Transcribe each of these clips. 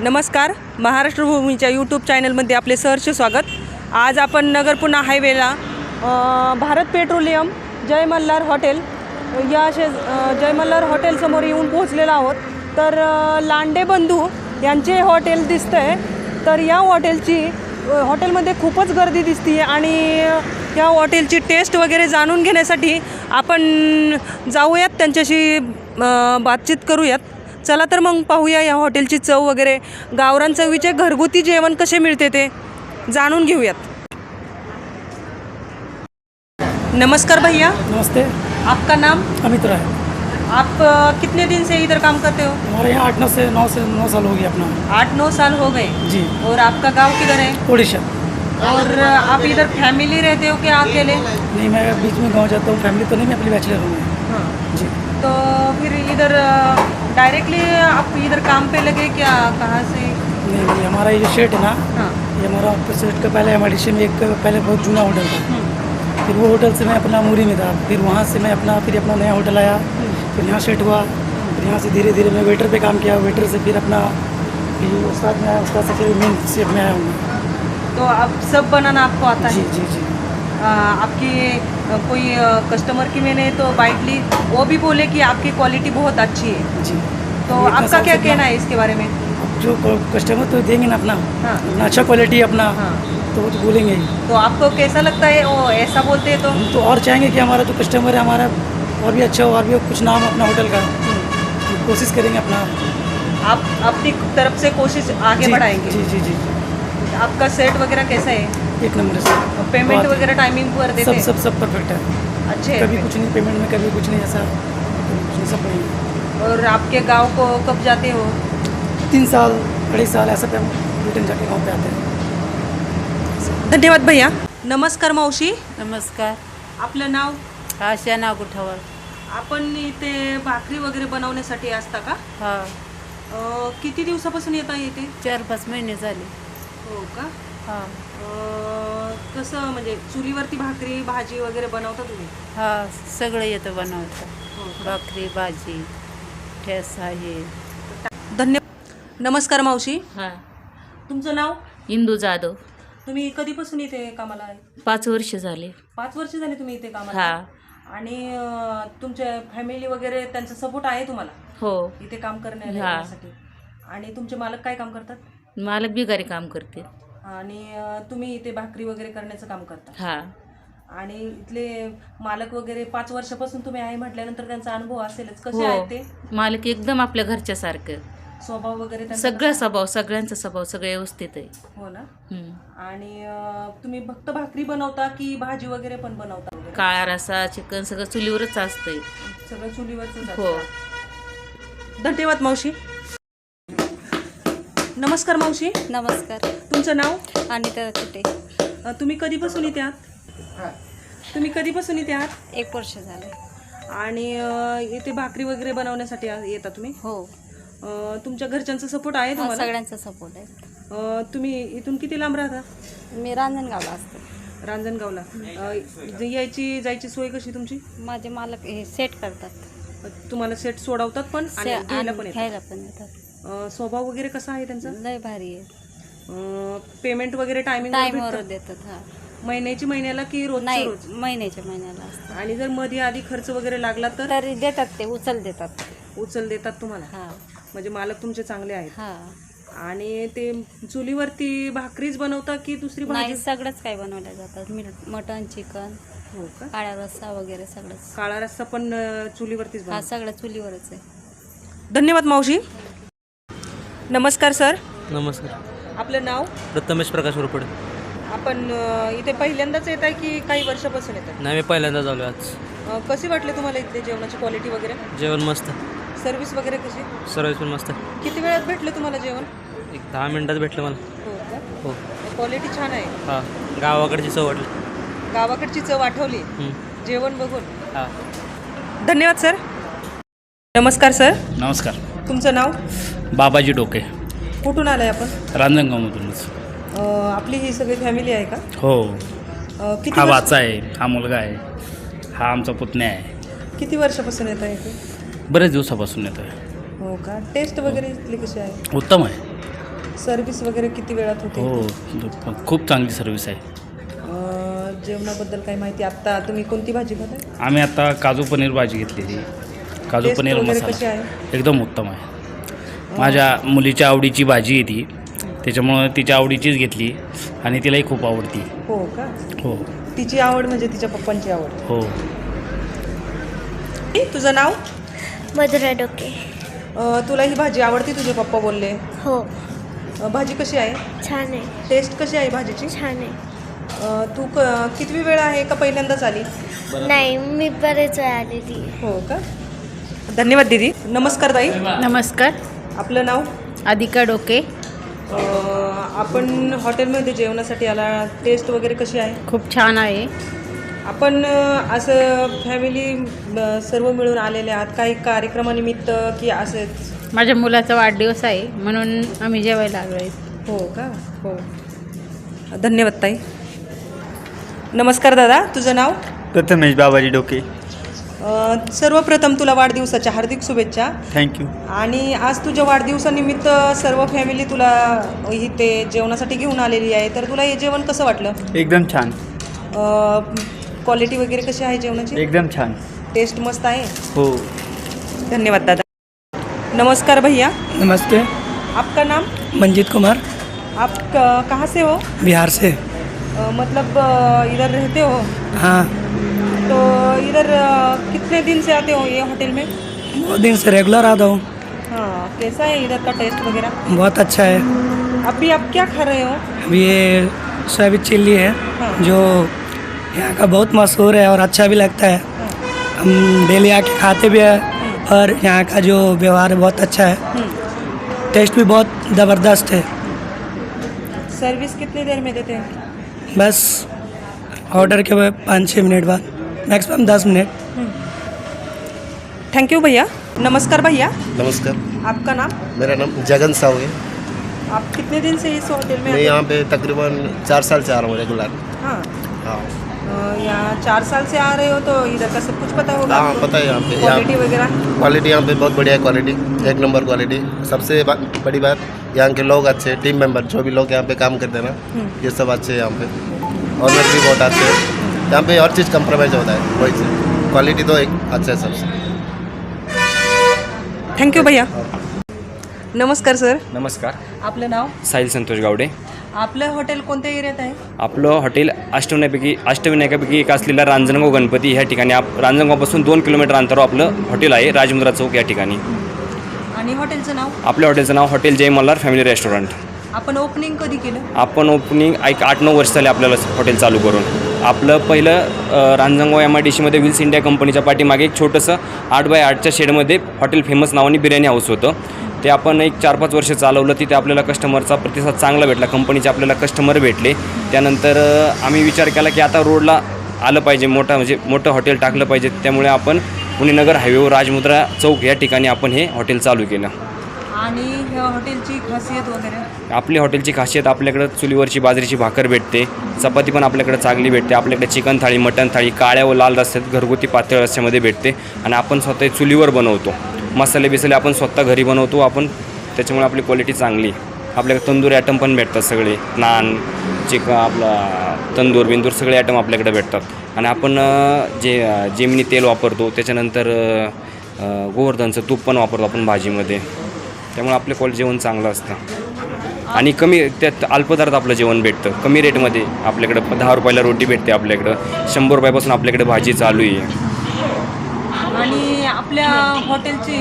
नमस्कार. महाराष्ट्र भूमीच्या यूट्यूब चॅनलमध्ये आपले सहर्ष स्वागत. आज आपण नगरपुणा हायवेला भारत पेट्रोलियम जय मल्हार हॉटेल या शे जय मल्हार हॉटेलसमोर येऊन पोहोचलेलो आहोत. तर लांडे बंधू यांचे हॉटेल दिसतं आहे तर या हॉटेलची हॉटेलमध्ये खूपच गर्दी दिसते आणि या हॉटेलची टेस्ट वगैरे जाणून घेण्यासाठी आपण जाऊयात त्यांच्याशी बातचीत करूयात. चला तर मग पाहूया या हॉटेलची चव वगैरे. गावरान चवीचे घरगुती जेवण कसे मिळते ते जाणून घेऊयात. नमस्कार भैया. नमस्ते. आपका नाम? अमित राय. आप अ, कितने दिन से इधर काम करते हो? हमारे यहाँ आठ नौ से नौ से नौ साल हो गया अपना। आठ नौ साल हो गए। जी। और आपका गांव किधर है? उड़ीसा और अ, आप इधर फैमिली रहते हो क्या अकेले? नहीं मैं बीच में गांव जाता हूँ फैमिली तो नहीं मैं अपनी बैचलर हूँ। मैं। हाँ। जी। तो फिर इधर डायरेक्टली आप इधर काम पे लगे क्या? कहाँ से? नहीं नहीं हमारा ये जो शेट है ना हाँ। ये हमारा सेट का पहले एम में एक पहले बहुत जूना होटल था। हम्म, फिर वो होटल से मैं अपना मूरी में था। फिर वहाँ से मैं अपना फिर अपना नया होटल आया। फिर यहाँ सेट हुआ। फिर यहाँ से धीरे धीरे मैं वेटर पे काम किया। वेटर से फिर अपना फिर उस्ताद में आया। उस्ताद से फिर मेन सेफ़ में आया हूँ तो अब सब बनाना आपको आता जी है? जी जी। आ, आपकी कोई कस्टमर की मैंने तो बाइट ली। वो भी बोले कि आपकी क्वालिटी बहुत अच्छी है। जी। तो आपका क्या कहना है इसके बारे में? जो कस्टमर तो देंगे ना अपना। हाँ। अच्छा क्वालिटी अपना। हाँ। तो वो तो बोलेंगे ही। तो आपको कैसा लगता है? वो ऐसा बोलते हैं तो? हम तो और चाहेंगे कि हमारा जो तो कस्टमर है हमारा और भी अच्छा हो और भी कुछ नाम अपना होटल का। हम्म, हम कोशिश करेंगे अपना। आप अपनी तरफ़ से कोशिश आगे बढ़ाएँगे। जी जी जी। आपका सेट वगैरह कैसा है? एक नंबर से पेमेंट वगैरह टाइमिंग पर देते. सब हैं सब सब परफेक्ट है अच्छे कभी कुछ नहीं पेमेंट में कभी कुछ नहीं ऐसा कभी कुछ नहीं सब बढ़िया और आपके गांव को कब जाते हो? तीन साल अढ़ाई साल ऐसा पे हम रिटर्न जाके गाँव पे आते हैं. धन्यवाद भैया. नमस्कार मावशी. नमस्कार. आपलं नाव? आशा नागुठावर. आपण इथे भाकरी वगैरे बनवण्यासाठी असता का? हा. किती दिवसापासून येता इथे? चार पाच महिने झाले. हो का? हा. कसं म्हणजे चुलीवरती भाकरी भाजी वगैरे बनवता तुम्ही? हा सगळं येतं बनवतं. हो? भाकरी भाजी ठेसा हे धन्य नमस्कार मावशी. हा. तुमचं नाव? इंदू जाधव. तुम्ही कधीपासून इथे कामाला आहे? पाच वर्ष झाले. पाच वर्ष झाली तुम्ही इथे कामाला? हा. आणि तुमच्या फॅमिली वगैरे त्यांचा सपोर्ट आहे तुम्हाला? हो. इथे काम. करण्यासाठी आणि तुमचे मालक काय काम करतात? मला बिगारी काम करते आणि तुम्ही इथे भाकरी वगैरे करण्याचं काम करता. हा. आणि इथले मालक वगैरे पाच वर्षापासून तुम्ही आहे म्हटल्यानंतर त्यांचा अनुभव असेलच. कसे हो. आहेत ते? मालक एकदम आपल्या घरच्या सारखं. स्वभाव वगैरे त्यांचा सगळा कसा? स्वभाव सगळ्यांचा स्वभाव सगळं व्यवस्थित आहे. हो ना? हम्म. आणि अ, तुम्ही फक्त भाकरी बनवता की भाजी वगैरे पण बनवता वगैरे? काळा रसा चिकन सगळं चुलीवरच असतंय. सगळं चुलीवरच हो. धन्यवाद मावशी. नमस्कार मावशी. नमस्कार. तुमचं नाव? अनिता अ, तुम्ही कधीपासून इथे आहात? तुम्ही कधीपासून इथे आहात? एक वर्ष झाले. आणि अ, इथे भाकरी वगैरे बनवण्यासाठी आ- येता तुम्ही? हो. अ, तुमच्या घरच्यांचा सपोर्ट आहे हा, तुम्हाला सगळ्यांचा सपोर्ट आहे. अ, तुम्ही इथून किती लांब राहता? मी रांजणगावला असते. रांजणगावला. अ, ज- यायची जायची सोय कशी तुमची? माझे मालक हे सेट करतात. अ, तुम्हाला सेट सोडवतात पण आणि से- घ्यायला आणि पण येतात. घ्यायला पण येतात. अ, स्वभाव वगैरे कसा आहे त्यांचा? लय भारी आहे. पेमेंट वगैरे टायमिंग टाईमवर देतात हा. महिन्याची महिन्याला की रोज नाही रोज? महिन्याच्या महिन्याला आणि जर मध्ये आधी खर्च वगैरे लागला तर? देतात ते उचल देतात. उचल देतात तुम्हाला? हा. म्हणजे मालक तुमचे चांगले आहेत. हा. आणि ते चुलीवरती भाकरीच बनवता की दुसरी भाजी? सगळंच काय बनवलं जातात. मटण चिकन हो का? काळा रस्सा वगैरे सगळंच. काळा रस्सा पण चुलीवरतीच हा. सगळं चुलीवरच आहे. धन्यवाद मावशी. नमस्कार सर. नमस्कार. आपलं नाव? प्रथमेश प्रकाश रोपडे आपण अ, इथे पहिल्यांदाच येत आहे की काही वर्षापासून येत आहे? नाही मी पहिल्यांदा झालो आज. कशी वाटली तुम्हाला इथले जेवणाची क्वालिटी वगैरे? जेवण मस्त. सर्व्हिस वगैरे कशी? सर्विस पण मस्त. किती वेळात भेटलं तुम्हाला जेवण? एक दहा मिनिटात भेटलं मला. हो का? हो. क्वालिटी छान आहे. हां गावाकडची चव वाटली. गावाकडची चव आठवली. हं. जेवण बघून. हां. धन्यवाद सर. नमस्कार सर. नमस्कार. तुमचं नाव? बाबाजी डोके. कुठून आलंय आपण? रांजणगावमधूनच. अ, आपली ही सगळी फॅमिली आहे का? हो. अ, किती हा वर्ष- वाचा आहे हा मुलगा आहे हा आमचा पुतण्या आहे. किती वर्षापासून येत आहे इथे? बरेच दिवसापासून येतो आहे. हो का? टेस्ट वगैरे इथली कशी आहे? उत्तम आहे. सर्व्हिस वगैरे किती वेळात होते हो खूप चांगली सर्विस आहे. अं, जेवणाबद्दल काही माहिती? आत्ता तुम्ही कोणती भाजी खाताय? आम्ही आता काजू पनीर भाजी घेतलेली. काजू Taste पनीर वगैरे कशी मसाला आहे? एकदम उत्तम आहे. माझ्या मुलीच्या आवडीची भाजी आहे ती. त्याच्यामुळं तिच्या आवडीचीच घेतली आणि तिलाही खूप आवडती. हो का? हो. तिची आवड म्हणजे तिच्या पप्पांची आवड. हो. ए, तुझं नाव? मधुरा डोके. अं, तुला ही भाजी आवडते? तुझे पप्पा बोलले. हो. अं, भाजी कशी आहे? छान आहे. टेस्ट कशी आहे भाजीची? छान आहे. अं, तू क कितवी वेळ आहे का पहिल्यांदाच आली? नाही मी बरेच वेळ आलेली आहे. हो का? धन्यवाद दीदी. नमस्कार ताई. नमस्कार. आपलं नाव? अधिका डोके. आपण हॉटेलमध्ये जेवणासाठी आला. टेस्ट वगैरे कशी आहे? खूप छान आहे. आपण असं फॅमिली सर्व मिळून आलेले आहात. काही कार्यक्रमानिमित्त की असेच? माझ्या मुलाचा वाढदिवस आहे म्हणून आम्ही जेवायला आलो आहे हो का? हो. धन्यवाद ताई. नमस्कार दादा तुझं नाव? प्रथमेश बाबाजी डोके. सर्वप्रथम तुला वाढदिवसाच्या हार्दिक शुभेच्छा. थँक्यू आणि आज तुझ्या वाढदिवसानिमित्त सर्व फॅमिली तुला इथे जेवणासाठी घेऊन आलेली आहे. तर तुला हे जेवण कसं वाटलं? एकदम छान. क्वालिटी वगैरे कशी आहे जेवणाची? एकदम छान. टेस्ट मस्त आहे? हो. धन्यवाद दादा. नमस्कार भैया. नमस्ते. आपका नाम? मंजीत कुमार. आप क- कहाँ से हो? बिहार से. अ, मतलब अ, इधर रहते हो? हाँ. तो इधर कितने दिन से आते हो ये होटल में? बहुत दिन से रेगुलर आता हूँ। हाँ कैसा है इधर का टेस्ट वगैरह? बहुत अच्छा है। अभी आप क्या खा रहे हो? अभी ये सोयाबीन चिल्ली है हाँ। जो यहाँ का बहुत मशहूर है और अच्छा भी लगता है। हम डेली आके खाते भी हैं और यहाँ का जो व्यवहार है बहुत अच्छा है। टेस्ट भी बहुत ज़बरदस्त है। सर्विस कितनी देर में देते हैं? बस ऑर्डर के बाद पाँच छः मिनट बाद। मैक्सिमम दस मिनट। थैंक यू भैया। नमस्कार भैया। नमस्कार। आपका नाम? मेरा नाम जगन साहू है। आप कितने दिन से इस होटल में मैं यहाँ पे तकरीबन चार साल से आ रहा हूँ रेगुलर हाँ। हाँ। यहाँ चार साल से आ रहे हो तो इधर का सब कुछ पता होगा हाँ पता है यहाँ पे। क्वालिटी यहाँ वगैरह? क्वालिटी यहाँ पे बहुत बढ़िया है क्वालिटी एक नंबर क्वालिटी सबसे बा- बड़ी बात यहाँ के लोग अच्छे टीम मेंबर जो भी लोग यहाँ पे काम करते हैं ना ये सब अच्छे हैं यहाँ पे। ऑनर भी बहुत अच्छे हैं। यहाँ पे हर चीज़ कम्प्रोमाइज होता है वही से क्वालिटी तो एक अच्छा है सबसे. थँक्यू भैया. नमस्कार सर नमस्कार. आपलं नाव? साहिल संतोष गावडे. आपलं हॉटेल कोणत्या एरियात आहे? आपलं हॉटेल अष्टविनायकापैकी अष्टविनायकापैकी एक असलेला रांजणगाव गणपती ह्या ठिकाणी आप रांजणगावपासून दोन किलोमीटर अंतरावर आपलं हॉटेल आहे राजमुद्रा चौक या ठिकाणी. आणि हॉटेलचं नाव? आपल्या हॉटेलचं नाव hotel Jai Malhar family restaurant. आपण ओपनिंग कधी केलं? आपण ओपनिंग एक आठ नऊ वर्ष झाले आपल्याला हॉटेल चालू करून. आपलं पहिलं अ, रांजणगाव एम आय डी सीमध्ये विल्स इंडिया कंपनीच्या पाठीमागे एक छोटंसं आठ बाय आठच्या शेडमध्ये हॉटेल फेमस नावाने बिर्याणी हाऊस होतं. ते आपण एक चार पाच वर्ष चालवलं तिथे आपल्याला कस्टमरचा प्रतिसाद चांगला भेटला कंपनीचे आपल्याला कस्टमर भेटले. त्यानंतर आम्ही विचार केला की आता रोडला आलं पाहिजे मोठा म्हणजे मोठं हॉटेल टाकलं पाहिजे. त्यामुळे आपण पुणे नगर हायवेवर राजमुद्रा चौक या ठिकाणी आपण हे हॉटेल चालू केलं. आणि हॉटेलची खासियत वगैरे? आपली हॉटेलची खासियत आपल्याकडं चुलीवरची बाजरीची भाकर भेटते चपाती पण आपल्याकडे चांगली भेटते आपल्याकडे चिकन थाळी मटन थाळी काळ्या व लाल रस्त्यात घरगुती पातळ रस्त्यामध्ये भेटते आणि आपण स्वतः चुलीवर बनवतो. मसाले बिसाले आपण स्वतः घरी बनवतो आपण त्याच्यामुळे आपली क्वालिटी चांगली आपल्याकडे तंदुरी आयटम पण भेटतात सगळे नान चिकन आपला तंदूर बिंदूर सगळे आयटम आपल्याकडे भेटतात. आणि आपण जे जेमिनी तेल वापरतो त्याच्यानंतर गोवर्धनचं तूप पण वापरतो आपण भाजीमध्ये. त्यामुळे आपलं क्वालिटी जेवण चांगलं असतं. आणि कमी त्यात अल्पदरात आपलं जेवण भेटतं. कमी रेटमध्ये आपल्याकडं दहा रुपयाला रोटी भेटते आपल्याकडं. शंभर रुपयापासून आपल्याकडे भाजी चालू आहे. आणि आपल्या हॉटेलची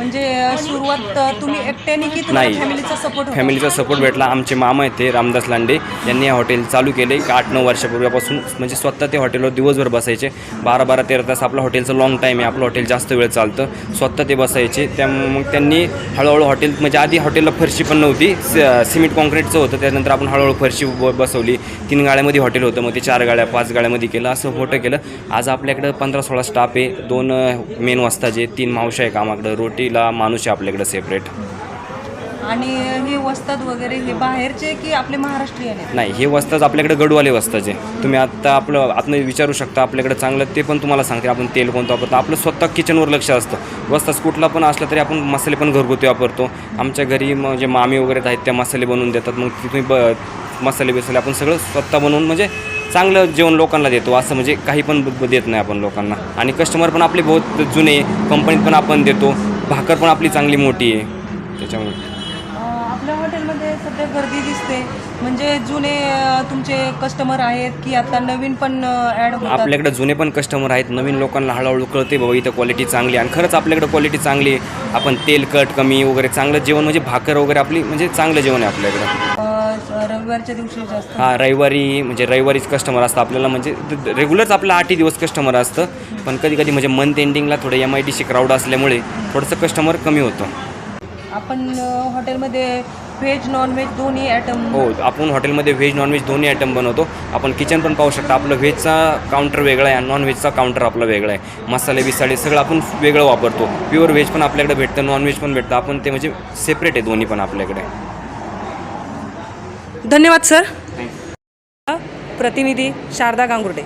म्हणजे सुरुवात तुम्ही एकट्याने की नाही. फॅमिलीचा सपोर्ट फॅमिलीचा सपोर्ट भेटला. आमचे मामा आहेत ते रामदास लांडे. यांनी हे हॉटेल चालू केले. एक आठ नऊ वर्षापूर्वीपासून म्हणजे स्वतः ते हॉटेलवर दिवसभर बसायचे. बारा बारा तेरा तास आपलं हॉटेलचं लॉंग टाईम आहे. आपलं हॉटेल जास्त वेळ चालतं. स्वतः ते बसायचे. त्यामुळे मग त्यांनी हळूहळू हॉटेल म्हणजे आधी हॉटेलला फरशी पण नव्हती. स- सिमेंट कॉन्क्रीटचं होतं. त्यानंतर आपण हळूहळू फरशी ब बसवली. तीन गाड्यामध्ये हॉटेल होतं. मग ते चार गाड्या पाच गाड्यामध्ये केलं. असं मोठं केलं. आज आपल्याकडं पंधरा सोळा स्टाफ आहे. दोन मेन वाजताचे तीन मावशा आहे कामाकडं रोटीला माणूस आहे आपल्याकडं सेपरेट आणि हे वस्तात वगैरे हे बाहेरचे की आपले महाराष्ट्रीयन आहेत? नाही हे वस्ताच आपल्याकडे गडवाले वस्ताचे तुम्ही आत्ता आपलं आतमध्ये विचारू शकता आपल्याकडे चांगलं ते पण तुम्हाला सांगते. आपण तेल कोणतं वापरतो? आपलं स्वतः किचनवर लक्ष असतं. वस्ताच कुठला पण असला तरी आपण मसाले पण घरगुती वापरतो. आमच्या घरी म्हणजे मामी वगैरे आहेत त्या मसाले बनवून देतात. मग तुम्ही ब मसाले बिसाले आपण सगळं स्वतः बनवून म्हणजे चांगलं जेवण लोकांना देतो असं म्हणजे काही पण देत नाही आपण लोकांना. आणि कस्टमर पण आपले बहुत जुने कंपनीत पण आपण देतो. भाकर पण आपली चांगली मोठी आहे. त्याच्यामुळे. आपल्या हॉटेलमध्ये सध्या गर्दी दिसते. म्हणजे जुने तुमचे कस्टमर आहेत की आता नवीन पण ॲड आपल्याकडे जुने पण कस्टमर आहेत. नवीन लोकांना हळूहळू कळते बाबा इथं क्वालिटी चांगली आणि खरंच आपल्याकडे क्वालिटी चांगली आहे. आपण तेलकट कमी वगैरे चांगलं जेवण म्हणजे भाकर वगैरे आपली म्हणजे चांगलं जेवण आहे आपल्याकडे. रविवारच्या दिवशी जास्त. हा रविवारी म्हणजे रविवारीच कस्टमर असतं. आपल्याला म्हणजे रेग्युलरच आपलं आठही दिवस कस्टमर असतं. पण कधी कधी म्हणजे मंथ एंडिंगला थोडं M I D C crowd असल्यामुळे थोडंसं कस्टमर कमी होतं. आपण हॉटेलमध्ये व्हेज नॉन व्हेज दोन्ही ॲटम हो आपण हॉटेलमध्ये व्हेज नॉनव्हेज दोन्ही आयटम बनवतो. आपण किचन पण पाहू शकता. आपलं व्हेजचा काउंटर वेगळा आहे आणि नॉनव्हेजचा काउंटर आपला वेगळा आहे. मसाले बिसाले सगळं आपण वेगळं वापरतो. प्युअर व्हेज पण आपल्याकडे भेटतं नॉनव्हेज पण भेटतं. आपण ते म्हणजे सेपरेट आहे दोन्ही पण आपल्याकडे. धन्यवाद सर. प्रतिनिधी शारदा गांगुर्डे.